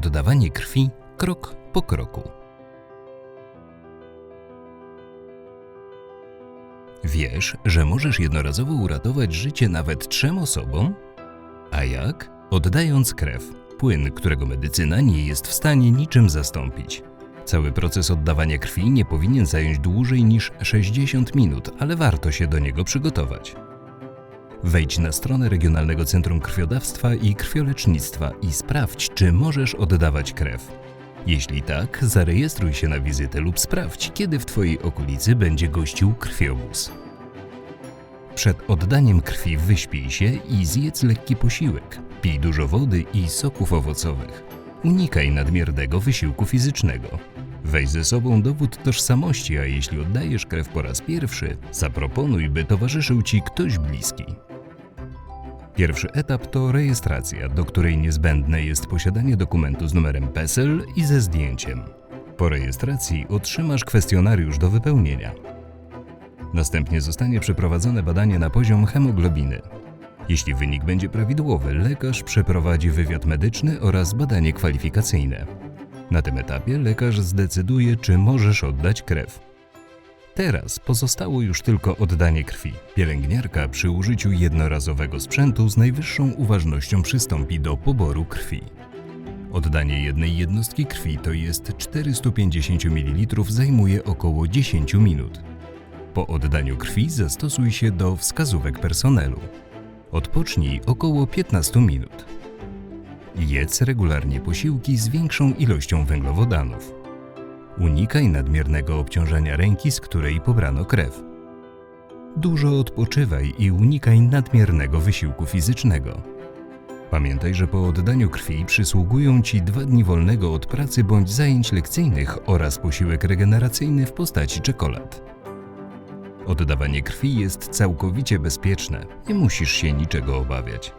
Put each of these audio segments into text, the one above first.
Oddawanie krwi krok po kroku. Wiesz, że możesz jednorazowo uratować życie nawet trzem osobom? A jak? Oddając krew, płyn, którego medycyna nie jest w stanie niczym zastąpić. Cały proces oddawania krwi nie powinien zająć dłużej niż 60 minut, ale warto się do niego przygotować. Wejdź na stronę Regionalnego Centrum Krwiodawstwa i Krwiolecznictwa i sprawdź, czy możesz oddawać krew. Jeśli tak, zarejestruj się na wizytę lub sprawdź, kiedy w Twojej okolicy będzie gościł krwiobóz. Przed oddaniem krwi wyśpij się i zjedz lekki posiłek. Pij dużo wody i soków owocowych. Unikaj nadmiernego wysiłku fizycznego. Weź ze sobą dowód tożsamości, a jeśli oddajesz krew po raz pierwszy, zaproponuj, by towarzyszył Ci ktoś bliski. Pierwszy etap to rejestracja, do której niezbędne jest posiadanie dokumentu z numerem PESEL i ze zdjęciem. Po rejestracji otrzymasz kwestionariusz do wypełnienia. Następnie zostanie przeprowadzone badanie na poziom hemoglobiny. Jeśli wynik będzie prawidłowy, lekarz przeprowadzi wywiad medyczny oraz badanie kwalifikacyjne. Na tym etapie lekarz zdecyduje, czy możesz oddać krew. Teraz pozostało już tylko oddanie krwi. Pielęgniarka przy użyciu jednorazowego sprzętu z najwyższą uważnością przystąpi do poboru krwi. Oddanie jednej jednostki krwi, to jest 450 ml, zajmuje około 10 minut. Po oddaniu krwi zastosuj się do wskazówek personelu. Odpocznij około 15 minut. Jedz regularnie posiłki z większą ilością węglowodanów. Unikaj nadmiernego obciążania ręki, z której pobrano krew. Dużo odpoczywaj i unikaj nadmiernego wysiłku fizycznego. Pamiętaj, że po oddaniu krwi przysługują Ci dwa dni wolnego od pracy bądź zajęć lekcyjnych oraz posiłek regeneracyjny w postaci czekolad. Oddawanie krwi jest całkowicie bezpieczne, nie musisz się niczego obawiać.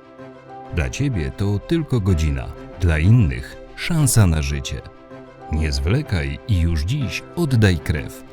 Dla Ciebie to tylko godzina, dla innych szansa na życie. Nie zwlekaj i już dziś oddaj krew.